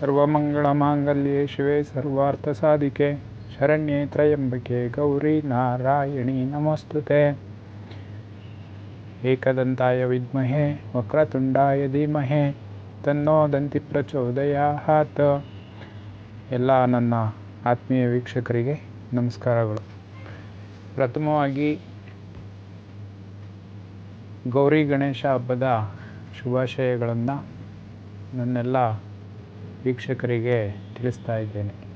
ಸರ್ವಮಂಗಳಮಾಂಗಲ್ಯೆ ಶಿವೆ ಸರ್ವಾರ್ಥಸಾಧಿಕೆ. ಶರಣ್ಯೆ ತ್ರಯಂಬಕೆ ಗೌರಿ ನಾರಾಯಣಿ ನಮಸ್ತುತೆ. ಏಕದಂತಾಯ ವಿದ್ಮಹೆ, ವಕ್ರತುಂಡಾಯ ಧೀಮಹೆ, ತನ್ನೋ ದಂತಿ ಪ್ರಚೋದಯಾತ್. ಎಲ್ಲ ನನ್ನ ಆತ್ಮೀಯ ವೀಕ್ಷಕರಿಗೆ ನಮಸ್ಕಾರಗಳು. ಪ್ರಥಮವಾಗಿ ಗೌರಿ ಗಣೇಶ ಹಬ್ಬದ ಶುಭಾಶಯಗಳನ್ನು ನನ್ನೆಲ್ಲ ವೀಕ್ಷಕರಿಗೆ ತಿಳಿಸ್ತಾ ಇದ್ದೇನೆ.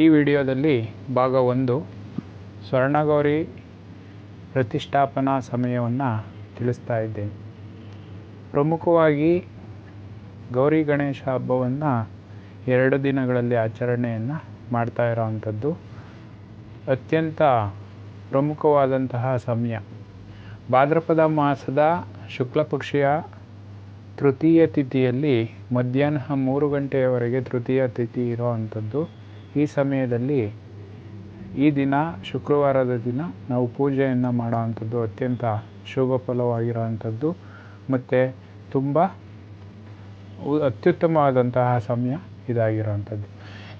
ಈ ವಿಡಿಯೋದಲ್ಲಿ ಭಾಗ ಒಂದು, ಸ್ವರ್ಣಗೌರಿ ಪ್ರತಿಷ್ಠಾಪನಾ ಸಮಯವನ್ನು ತಿಳಿಸ್ತಾ ಇದ್ದೇನೆ. ಪ್ರಮುಖವಾಗಿ ಗೌರಿ ಗಣೇಶ ಹಬ್ಬವನ್ನು ಎರಡು ದಿನಗಳಲ್ಲಿ ಆಚರಣೆಯನ್ನು ಮಾಡ್ತಾ ಇರೋವಂಥದ್ದು ಅತ್ಯಂತ ಪ್ರಮುಖವಾದಂತಹ ಸಮಯ. ಭಾದ್ರಪದ ಮಾಸದ ಶುಕ್ಲ ಪಕ್ಷಿಯ ತೃತೀಯ ತಿಥಿಯಲ್ಲಿ ಮಧ್ಯಾಹ್ನ ಮೂರು ಗಂಟೆಯವರೆಗೆ ತೃತೀಯ ತಿಥಿ ಇರುವಂಥದ್ದು ಈ ಸಮಯದಲ್ಲಿ ಈ ದಿನ, ಶುಕ್ರವಾರದ ದಿನ ನಾವು ಪೂಜೆಯನ್ನು ಮಾಡುವಂಥದ್ದು ಅತ್ಯಂತ ಶುಭ ಫಲವಾಗಿರುವಂಥದ್ದು ಮತ್ತು ತುಂಬ ಅತ್ಯುತ್ತಮವಾದಂತಹ ಸಮಯ ಇದಾಗಿರೋವಂಥದ್ದು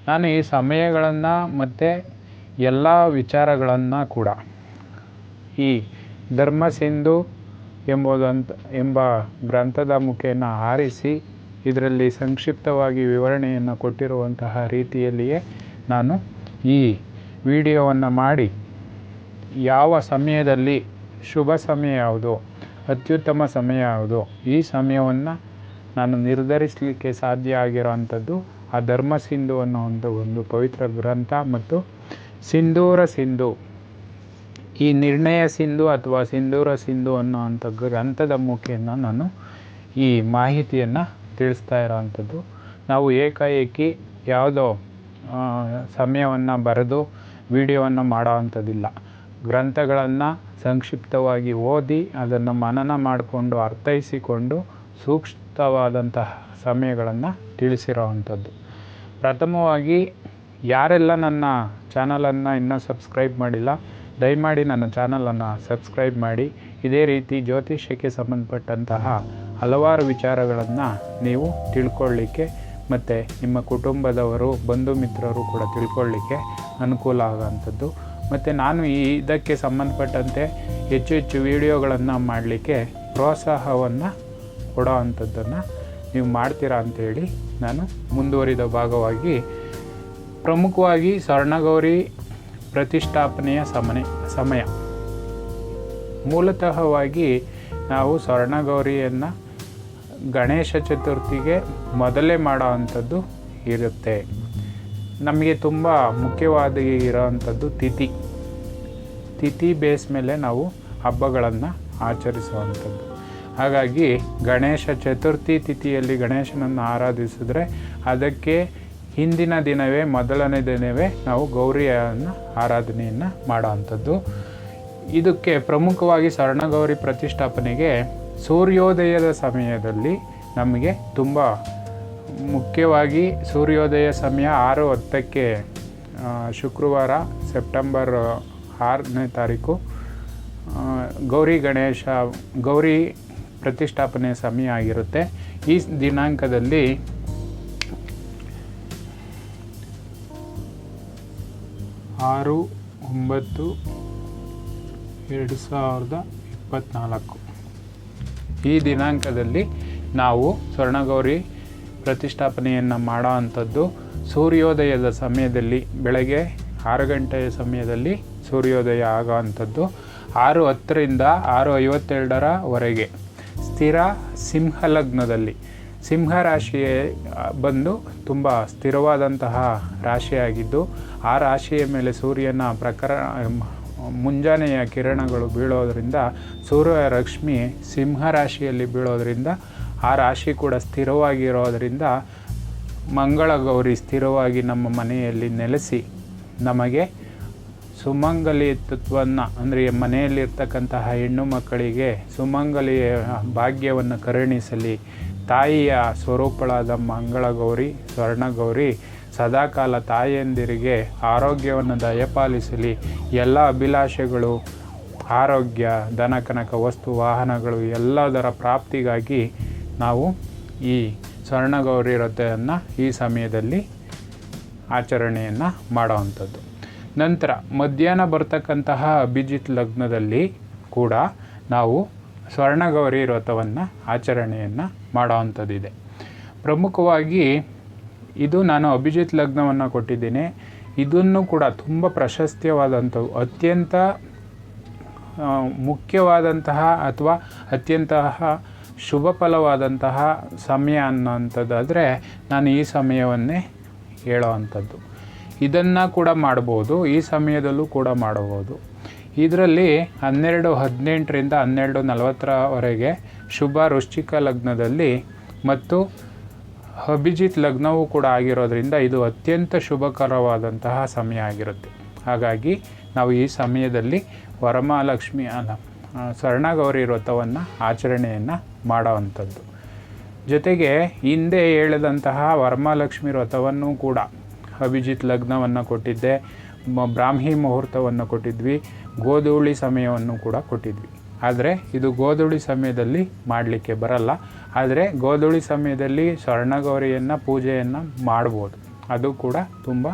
ನಾನು ಈ ಸಮಯಗಳನ್ನು ಮತ್ತು ಎಲ್ಲ ವಿಚಾರಗಳನ್ನು ಕೂಡ ಈ ಧರ್ಮ ಸಿಂಧು ಎಂಬುದಂತ, ಎಂಬ ಗ್ರಂಥದ ಮುಖೇನ ಆರಿಸಿ ಇದರಲ್ಲಿ ಸಂಕ್ಷಿಪ್ತವಾಗಿ ವಿವರಣೆಯನ್ನು ಕೊಟ್ಟಿರುವಂತಹ ರೀತಿಯಲ್ಲಿಯೇ ನಾನು ಈ ವಿಡಿಯೋವನ್ನು ಮಾಡಿ. ಯಾವ ಸಮಯದಲ್ಲಿ ಶುಭ ಸಮಯ ಯಾವುದು, ಅತ್ಯುತ್ತಮ ಸಮಯ ಯಾವುದು, ಈ ಸಮಯವನ್ನು ನಾನು ನಿರ್ಧರಿಸಲಿಕ್ಕೆ ಸಾಧ್ಯ ಆಗಿರೋವಂಥದ್ದು ಆ ಧರ್ಮ ಸಿಂಧು ಅನ್ನೋ ಒಂದು ಒಂದು ಪವಿತ್ರ ಗ್ರಂಥ ಮತ್ತು ಸಿಂಧೂರ ಸಿಂಧು. ಈ ನಿರ್ಣಯ ಸಿಂಧು ಅಥವಾ ಸಿಂಧೂರ ಸಿಂಧು ಅನ್ನೋ ಅಂಥ ಗ್ರಂಥದ ಮುಖೇನ ನಾನು ಈ ಮಾಹಿತಿಯನ್ನು ತಿಳಿಸ್ತಾ ಇರೋವಂಥದ್ದು. ನಾವು ಏಕಾಏಕಿ ಯಾವುದೋ ಸಮಯವನ್ನು ಬರೆದು ವಿಡಿಯೋವನ್ನು ಮಾಡೋವಂಥದ್ದಿಲ್ಲ ಗ್ರಂಥಗಳನ್ನು ಸಂಕ್ಷಿಪ್ತವಾಗಿ ಓದಿ ಅದನ್ನು ಮನನ ಮಾಡಿಕೊಂಡು ಅರ್ಥೈಸಿಕೊಂಡು ಸೂಕ್ತವಾದಂತಹ ಸಮಯಗಳನ್ನು ತಿಳಿಸಿರೋವಂಥದ್ದು ಪ್ರಥಮವಾಗಿ ಯಾರೆಲ್ಲ ನನ್ನ ಚಾನಲನ್ನು ಇನ್ನೂ ಸಬ್ಸ್ಕ್ರೈಬ್ ಮಾಡಿಲ್ಲ ದಯಮಾಡಿ ನನ್ನ ಚಾನಲನ್ನು ಸಬ್ಸ್ಕ್ರೈಬ್ ಮಾಡಿ. ಇದೇ ರೀತಿ ಜ್ಯೋತಿಷ್ಯಕ್ಕೆ ಸಂಬಂಧಪಟ್ಟಂತಹ ಹಲವಾರು ವಿಚಾರಗಳನ್ನು ನೀವು ತಿಳ್ಕೊಳ್ಳಿಕ್ಕೆ ಮತ್ತು ನಿಮ್ಮ ಕುಟುಂಬದವರು, ಬಂಧು ಮಿತ್ರರು ಕೂಡ ತಿಳ್ಕೊಳ್ಳಿಕ್ಕೆ ಅನುಕೂಲ ಆಗೋವಂಥದ್ದು. ಮತ್ತು ನಾನು ಈ ಇದಕ್ಕೆ ಸಂಬಂಧಪಟ್ಟಂತೆ ಹೆಚ್ಚು ಹೆಚ್ಚು ವಿಡಿಯೋಗಳನ್ನು ಮಾಡಲಿಕ್ಕೆ ಪ್ರೋತ್ಸಾಹವನ್ನು ಕೊಡೋ ಅಂಥದ್ದನ್ನು ನೀವು ಮಾಡ್ತೀರಾ ಅಂಥೇಳಿ ನಾನು ಮುಂದುವರಿದ ಭಾಗವಾಗಿ ಪ್ರಮುಖವಾಗಿ ಸ್ವರ್ಣಗೌರಿ ಪ್ರತಿಷ್ಠಾಪನೆಯ ಸಮನೆ, ಸಮಯ. ಮೂಲತಃವಾಗಿ ನಾವು ಸ್ವರ್ಣಗೌರಿಯನ್ನು ಗಣೇಶ ಚತುರ್ಥಿಗೆ ಮೊದಲೇ ಮಾಡೋ ಅಂಥದ್ದು ಇರುತ್ತೆ. ನಮಗೆ ತುಂಬ ಮುಖ್ಯವಾದ ಇರೋವಂಥದ್ದು ತಿಥಿ. ತಿಥಿ ಬೇಸ್ ಮೇಲೆ ನಾವು ಹಬ್ಬಗಳನ್ನು ಆಚರಿಸುವಂಥದ್ದು. ಹಾಗಾಗಿ ಗಣೇಶ ಚತುರ್ಥಿ ತಿಥಿಯಲ್ಲಿ ಗಣೇಶನನ್ನು ಆರಾಧಿಸಿದ್ರೆ ಅದಕ್ಕೆ ಹಿಂದಿನ ದಿನವೇ, ಮೊದಲನೇ ದಿನವೇ ನಾವು ಗೌರಿಯನ್ನು ಆರಾಧನೆಯನ್ನು ಮಾಡುವಂಥದ್ದು. ಇದಕ್ಕೆ ಪ್ರಮುಖವಾಗಿ ಸ್ವರ್ಣಗೌರಿ ಪ್ರತಿಷ್ಠಾಪನೆಗೆ ಸೂರ್ಯೋದಯದ ಸಮಯದಲ್ಲಿ ನಮಗೆ ತುಂಬ ಮುಖ್ಯವಾಗಿ ಸೂರ್ಯೋದಯ ಸಮಯ ಆರು ಹತ್ತಕ್ಕೆ ಶುಕ್ರವಾರ ಸೆಪ್ಟೆಂಬರ್ ಆರನೇ ತಾರೀಕು ಗೌರಿ ಗಣೇಶ, ಗೌರಿ ಪ್ರತಿಷ್ಠಾಪನೆ ಸಮಯ ಆಗಿರುತ್ತೆ. ಈ ದಿನಾಂಕದಲ್ಲಿ ಆರು, ಒಂಬತ್ತು, ಎರಡು ಸಾವಿರದ ಇಪ್ಪತ್ತ್ನಾಲ್ಕು ಈ ದಿನಾಂಕದಲ್ಲಿ ನಾವು ಸ್ವರ್ಣಗೌರಿ ಪ್ರತಿಷ್ಠಾಪನೆಯನ್ನು ಮಾಡೋ ಅಂಥದ್ದು ಸೂರ್ಯೋದಯದ ಸಮಯದಲ್ಲಿ, ಬೆಳಗ್ಗೆ ಆರು ಗಂಟೆಯ ಸಮಯದಲ್ಲಿ ಸೂರ್ಯೋದಯ ಆಗೋ ಅಂಥದ್ದು ಆರು ಹತ್ತರಿಂದ ಆರು ಐವತ್ತೆರಡರವರೆಗೆ. ಸ್ಥಿರ ಸಿಂಹಲಗ್ನದಲ್ಲಿ. ಸಿಂಹ ರಾಶಿಯೇ ಬಂದು ತುಂಬ ಸ್ಥಿರವಾದಂತಹ ರಾಶಿಯಾಗಿದ್ದು, ಆ ರಾಶಿಯ ಮೇಲೆ ಸೂರ್ಯನ ಪ್ರಕರ ಮುಂಜಾನೆಯ ಕಿರಣಗಳು ಬೀಳೋದರಿಂದ ಸೂರ್ಯ ರಶ್ಮಿ ಸಿಂಹ ರಾಶಿಯಲ್ಲಿ ಬೀಳೋದರಿಂದ, ಆ ರಾಶಿ ಕೂಡ ಸ್ಥಿರವಾಗಿರೋದರಿಂದ ಮಂಗಳ ಗೌರಿ ಸ್ಥಿರವಾಗಿ ನಮ್ಮ ಮನೆಯಲ್ಲಿ ನೆಲೆಸಿ, ನಮಗೆ ಸುಮಂಗಲಿತ್ವವನ್ನು ಅಂದರೆ ಮನೆಯಲ್ಲಿರ್ತಕ್ಕಂತಹ ಹೆಣ್ಣು ಮಕ್ಕಳಿಗೆ ಸುಮಂಗಲಿಯ ಭಾಗ್ಯವನ್ನು ಕರುಣಿಸಲಿ ತಾಯಿಯ ಸ್ವರೂಪಳಾದ ಮಂಗಳಗೌರಿ, ಸ್ವರ್ಣಗೌರಿ, ಸದಾಕಾಲ ತಾಯಿಯಂದಿರಿಗೆ ಆರೋಗ್ಯವನ್ನು ದಯಪಾಲಿಸಲಿ. ಎಲ್ಲ ಅಭಿಲಾಷೆಗಳು, ಆರೋಗ್ಯ ದನಕನಕ ವಸ್ತು, ವಾಹನಗಳು ಎಲ್ಲದರ ಪ್ರಾಪ್ತಿಗಾಗಿ ನಾವು ಈ ಸ್ವರ್ಣಗೌರಿ ವ್ರತವನ್ನು ಈ ಸಮಯದಲ್ಲಿ ಆಚರಣೆಯನ್ನು ಮಾಡೋವಂಥದ್ದು. ನಂತರ ಮಧ್ಯಾಹ್ನ ಬರ್ತಕ್ಕಂತಹ ಅಭಿಜಿತ್ ಲಗ್ನದಲ್ಲಿ ಕೂಡ ನಾವು ಸ್ವರ್ಣಗೌರಿ ವ್ರತವನ್ನು, ಆಚರಣೆಯನ್ನು ಮಾಡೋವಂಥದ್ದಿದೆ. ಪ್ರಮುಖವಾಗಿ ಇದು ನಾನು ಅಭಿಜಿತ್ ಲಗ್ನವನ್ನು ಕೊಟ್ಟಿದ್ದೀನಿ. ಇದನ್ನು ಕೂಡ ತುಂಬ ಪ್ರಶಸ್ತಿಯವಾದಂಥವು, ಅತ್ಯಂತ ಮುಖ್ಯವಾದಂತಹ ಅಥವಾ ಅತ್ಯಂತ ಶುಭ ಫಲವಾದಂತಹ ಸಮಯ ಅನ್ನೋಂಥದ್ದಾದರೆ ನಾನು ಈ ಸಮಯವನ್ನೇ ಹೇಳೋ ಅಂಥದ್ದು ಇದನ್ನು ಕೂಡ ಮಾಡ್ಬೋದು, ಈ ಸಮಯದಲ್ಲೂ ಕೂಡ ಮಾಡಬಹುದು. ಇದರಲ್ಲಿ ಹನ್ನೆರಡು ಹದಿನೆಂಟರಿಂದ ಹನ್ನೆರಡು ನಲವತ್ತರವರೆಗೆ ಶುಭ ವೃಶ್ಚಿಕ ಲಗ್ನದಲ್ಲಿ ಮತ್ತು ಅಭಿಜಿತ್ ಲಗ್ನವೂ ಕೂಡ ಆಗಿರೋದ್ರಿಂದ ಇದು ಅತ್ಯಂತ ಶುಭಕರವಾದಂತಹ ಸಮಯ ಆಗಿರುತ್ತೆ. ಹಾಗಾಗಿ ನಾವು ಈ ಸಮಯದಲ್ಲಿ ವರಮಹಾಲಕ್ಷ್ಮಿ ಅಲ್ಲ ಸ್ವರ್ಣಗೌರಿ ವ್ರತವನ್ನು, ಆಚರಣೆಯನ್ನು ಮಾಡೋವಂಥದ್ದು. ಜೊತೆಗೆ ಹಿಂದೆ ಹೇಳಿದಂತಹ ವರಮಹಾಲಕ್ಷ್ಮಿ ವ್ರತವನ್ನು ಕೂಡ ಅಭಿಜಿತ್ ಲಗ್ನವನ್ನು ಕೊಟ್ಟಿದ್ದೆ ಬ್ರಾಹ್ಮಿ ಮುಹೂರ್ತವನ್ನು ಕೊಟ್ಟಿದ್ವಿ. ಗೋಧೂಳಿ ಸಮಯವನ್ನು ಕೂಡ ಕೊಟ್ಟಿದ್ವಿ. ಆದರೆ ಇದು ಗೋಧೂಳಿ ಸಮಯದಲ್ಲಿ ಮಾಡಲಿಕ್ಕೆ ಬರಲ್ಲ. ಆದರೆ ಗೋಧೂಳಿ ಸಮಯದಲ್ಲಿ ಸ್ವರ್ಣಗೌರಿಯನ್ನು ಪೂಜೆಯನ್ನು ಮಾಡ್ಬೋದು. ಅದು ಕೂಡ ತುಂಬ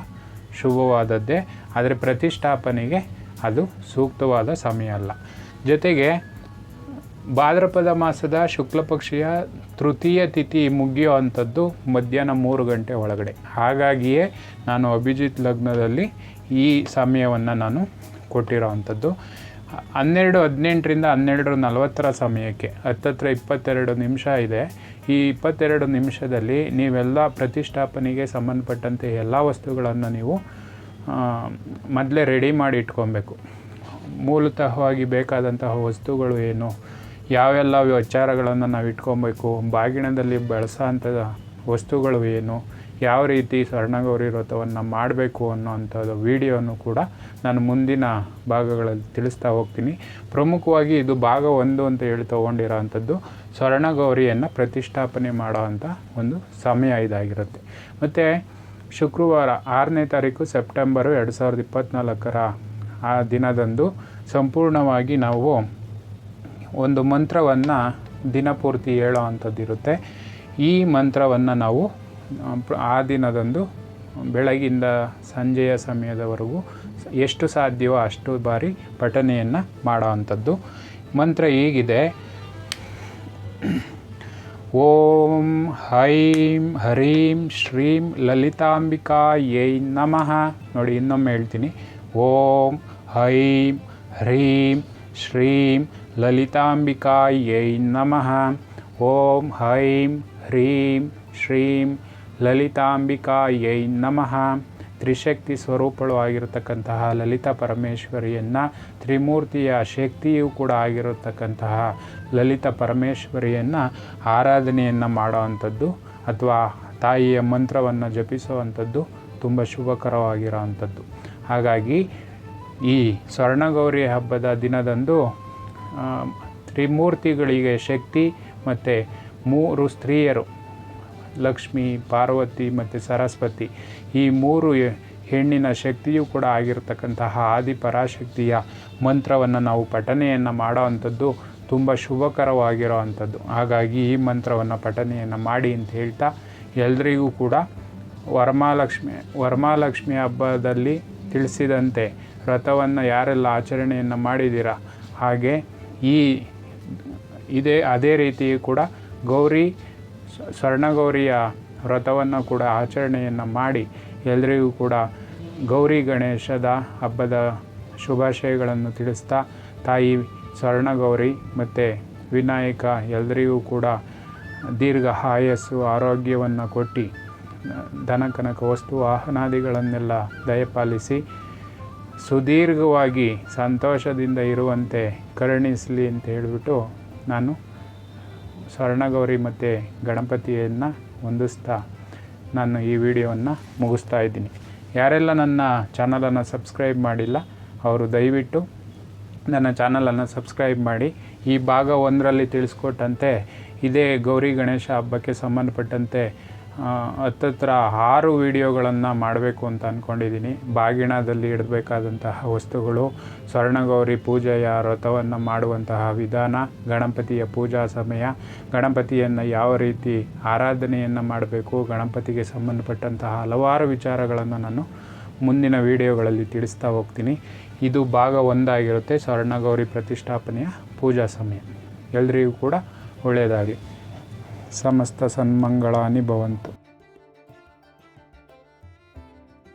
ಶುಭವಾದದ್ದೇ. ಆದರೆ ಪ್ರತಿಷ್ಠಾಪನೆಗೆ ಅದು ಸೂಕ್ತವಾದ ಸಮಯ ಅಲ್ಲ. ಜೊತೆಗೆ ಭಾದ್ರಪದ ಮಾಸದ ಶುಕ್ಲಪಕ್ಷೀಯ ತೃತೀಯ ತಿಥಿ ಮುಗಿಯೋ ಅಂಥದ್ದು ಮಧ್ಯಾಹ್ನ ಮೂರು ಗಂಟೆ ಒಳಗಡೆ. ಹಾಗಾಗಿಯೇ ನಾನು ಅಭಿಜಿತ್ ಲಗ್ನದಲ್ಲಿ ಈ ಸಮಯವನ್ನು ನಾನು ಕೊಟ್ಟಿರೋ ಅಂಥದ್ದು ಹನ್ನೆರಡು ಹದಿನೆಂಟರಿಂದ ಹನ್ನೆರಡು ನಲವತ್ತರ ಸಮಯಕ್ಕೆ, ಹತ್ತತ್ರ ಇಪ್ಪತ್ತೆರಡು ನಿಮಿಷ ಇದೆ. ಈ ಇಪ್ಪತ್ತೆರಡು ನಿಮಿಷದಲ್ಲಿ ನೀವೆಲ್ಲ ಪ್ರತಿಷ್ಠಾಪನೆಗೆ ಸಂಬಂಧಪಟ್ಟಂತೆ ಎಲ್ಲ ವಸ್ತುಗಳನ್ನು ನೀವು ಮೊದಲೇ ರೆಡಿ ಮಾಡಿ ಇಟ್ಕೊಬೇಕು. ಮೂಲತಃವಾಗಿ ಬೇಕಾದಂತಹ ವಸ್ತುಗಳು ಏನು, ಯಾವೆಲ್ಲ ವಿಚಾರಗಳನ್ನು ನಾವು ಇಟ್ಕೊಬೇಕು ಬಾಗಿಣದಲ್ಲಿ ಬಳಸೋಂಥ ವಸ್ತುಗಳು ಏನು ಯಾವ ರೀತಿ ಸ್ವರ್ಣಗೌರಿ ವ್ರತವನ್ನು ಮಾಡಬೇಕು ಅನ್ನೋವಂಥದ್ದು ವಿಡಿಯೋನು ಕೂಡ ನಾನು ಮುಂದಿನ ಭಾಗಗಳಲ್ಲಿ ತಿಳಿಸ್ತಾ ಹೋಗ್ತೀನಿ. ಪ್ರಮುಖವಾಗಿ ಇದು ಭಾಗ ಒಂದು ಅಂತ ಹೇಳಿ ತೊಗೊಂಡಿರೋ ಅಂಥದ್ದು ಸ್ವರ್ಣಗೌರಿಯನ್ನು ಪ್ರತಿಷ್ಠಾಪನೆ ಮಾಡೋವಂಥ ಒಂದು ಸಮಯ ಇದಾಗಿರುತ್ತೆ. ಮತ್ತು ಶುಕ್ರವಾರ ಆರನೇ ತಾರೀಕು ಸೆಪ್ಟೆಂಬರು ಎರಡು ಸಾವಿರದ ಇಪ್ಪತ್ತ್ನಾಲ್ಕರ ಆ ದಿನದಂದು ಸಂಪೂರ್ಣವಾಗಿ ನಾವು ಒಂದು ಮಂತ್ರವನ್ನು ದಿನಪೂರ್ತಿ ಹೇಳೋ ಅಂಥದ್ದಿರುತ್ತೆ ಈ ಮಂತ್ರವನ್ನು ನಾವು ಆ, ದಿನದಂದು ಬೆಳಗಿಂದ ಸಂಜೆಯ ಸಮಯದವರೆಗೂ ಎಷ್ಟು ಸಾಧ್ಯವೋ ಅಷ್ಟು ಬಾರಿ ಪಠನೆಯನ್ನು ಮಾಡೋ ಅಂಥದ್ದು ಮಂತ್ರ ಹೀಗಿದೆ. ಓಂ ಹೈಂ ಹರೀಂ ಶ್ರೀಂ ಲಲಿತಾಂಬಿಕಾ ಲಲಿತಾಂಬಿಕಾಯೈ ನಮಃ. ನೋಡಿ ಇನ್ನೊಮ್ಮೆ ಹೇಳ್ತೀನಿ. ಓಂ ಹೈಂ ಹ್ರೀಂ ಶ್ರೀಂ ಲಲಿತಾಂಬಿಕಾ ಲಲಿತಾಂಬಿಕಾಯೈ ನಮಃ. ಓಂ ಹೈಂ ಹ್ರೀಂ ಶ್ರೀಂ ಲಲಿತಾಂಬಿಕಾಯೈ ನಮಃ. ತ್ರಿಶಕ್ತಿ ಸ್ವರೂಪಳು ಆಗಿರತಕ್ಕಂತಹ ಲಲಿತಾ ಪರಮೇಶ್ವರಿಯನ್ನು, ತ್ರಿಮೂರ್ತಿಯ ಶಕ್ತಿಯೂ ಕೂಡ ಆಗಿರತಕ್ಕಂತಹ ಲಲಿತಾ ಪರಮೇಶ್ವರಿಯನ್ನು ಆರಾಧನೆಯನ್ನು ಮಾಡೋವಂಥದ್ದು ಅಥವಾ ತಾಯಿಯ ಮಂತ್ರವನ್ನು ಜಪಿಸುವಂಥದ್ದು ತುಂಬ ಶುಭಕರವಾಗಿರುವಂಥದ್ದು. ಹಾಗಾಗಿ ಈ ಸ್ವರ್ಣಗೌರಿ ಹಬ್ಬದ ದಿನದಂದು ತ್ರಿಮೂರ್ತಿಗಳಿಗೆ ಶಕ್ತಿ ಮತ್ತು ಮೂರು ಸ್ತ್ರೀಯರು ಲಕ್ಷ್ಮಿ, ಪಾರ್ವತಿ ಮತ್ತು ಸರಸ್ವತಿ ಈ ಮೂರು ಹೆಣ್ಣಿನ ಶಕ್ತಿಯೂ ಕೂಡ ಆಗಿರತಕ್ಕಂತಹ ಆದಿ ಪರಾಶಕ್ತಿಯ ಮಂತ್ರವನ್ನು ನಾವು ಪಠನೆಯನ್ನು ಮಾಡೋ ಅಂಥದ್ದು ತುಂಬ ಶುಭಕರವಾಗಿರೋ ಅಂಥದ್ದು ಹಾಗಾಗಿ ಈ ಮಂತ್ರವನ್ನು ಪಠನೆಯನ್ನು ಮಾಡಿ ಅಂತ ಹೇಳ್ತಾ ಎಲ್ರಿಗೂ ಕೂಡ ವರಮಾಲಕ್ಷ್ಮಿ ವರಮಾಲಕ್ಷ್ಮಿ ಹಬ್ಬದಲ್ಲಿ ತಿಳಿಸಿದಂತೆ ವ್ರತವನ್ನು ಯಾರೆಲ್ಲ ಆಚರಣೆಯನ್ನು ಮಾಡಿದ್ದೀರ ಹಾಗೆ ಈ ಇದೇ, ಅದೇ ರೀತಿ ಕೂಡ ಗೌರಿ ಸ್ವರ್ಣಗೌರಿಯ ವ್ರತವನ್ನು ಕೂಡ ಆಚರಣೆಯನ್ನು ಮಾಡಿ ಎಲ್ರಿಗೂ ಕೂಡ ಗೌರಿ ಗಣೇಶದ ಹಬ್ಬದ ಶುಭಾಶಯಗಳನ್ನು ತಿಳಿಸ್ತಾ ತಾಯಿ ಸ್ವರ್ಣಗೌರಿ ಮತ್ತು ವಿನಾಯಕ ಎಲ್ಲರಿಗೂ ಕೂಡ ದೀರ್ಘ ಆಯಸ್ಸು, ಆರೋಗ್ಯವನ್ನು ಕೊಟ್ಟು ದನಕನಕ ವಸ್ತು, ವಾಹನಾದಿಗಳನ್ನೆಲ್ಲ ದಯಪಾಲಿಸಿ ಸುದೀರ್ಘವಾಗಿ ಸಂತೋಷದಿಂದ ಇರುವಂತೆ ಕರುಣಿಸಲಿ ಅಂತ ಹೇಳಿಬಿಟ್ಟು ನಾನು ಸ್ವರ್ಣಗೌರಿ ಮತ್ತು ಗಣಪತಿಯನ್ನು ಹೊಂದಿಸ್ತಾ ನಾನು ಈ ವಿಡಿಯೋವನ್ನು ಮುಗಿಸ್ತಾ ಇದ್ದೀನಿ. ಯಾರೆಲ್ಲ ನನ್ನ ಚಾನಲನ್ನು ಸಬ್ಸ್ಕ್ರೈಬ್ ಮಾಡಿಲ್ಲ, ಅವರು ದಯವಿಟ್ಟು ನನ್ನ ಚಾನಲನ್ನು ಸಬ್ಸ್ಕ್ರೈಬ್ ಮಾಡಿ. ಈ ಭಾಗ ಒಂದರಲ್ಲಿ ತಿಳಿಸ್ಕೊಟ್ಟಂತೆ, ಇದೇ ಗೌರಿ ಗಣೇಶ ಹಬ್ಬಕ್ಕೆ ಸಂಬಂಧಪಟ್ಟಂತೆ ಹತ್ತತ್ರ ಆರು ವಿಡಿಯೋಗಳನ್ನು ಮಾಡಬೇಕು ಅಂತ ಅಂದ್ಕೊಂಡಿದ್ದೀನಿ ಬಾಗಿಣದಲ್ಲಿ ಇಡಬೇಕಾದಂತಹ ವಸ್ತುಗಳು, ಸ್ವರ್ಣಗೌರಿ ಪೂಜೆಯ ವ್ರತವನ್ನು ಮಾಡುವಂತಹ ವಿಧಾನ, ಗಣಪತಿಯ ಪೂಜಾ ಸಮಯ, ಗಣಪತಿಯನ್ನು ಯಾವ ರೀತಿ ಆರಾಧನೆಯನ್ನು ಮಾಡಬೇಕು, ಗಣಪತಿಗೆ ಸಂಬಂಧಪಟ್ಟಂತಹ ಹಲವಾರು ವಿಚಾರಗಳನ್ನು ನಾನು ಮುಂದಿನ ವಿಡಿಯೋಗಳಲ್ಲಿ ತಿಳಿಸ್ತಾ ಹೋಗ್ತೀನಿ. ಇದು ಭಾಗ ಒಂದಾಗಿರುತ್ತೆ, ಸ್ವರ್ಣಗೌರಿ ಪ್ರತಿಷ್ಠಾಪನೆಯ ಪೂಜಾ ಸಮಯ. ಎಲ್ರಿಗೂ ಕೂಡ ಒಳ್ಳೆಯದಾಗಲಿ. ಸಮಸ್ತ ಸನ್ಮಂಗಳಾನಿ ಭವಂತು.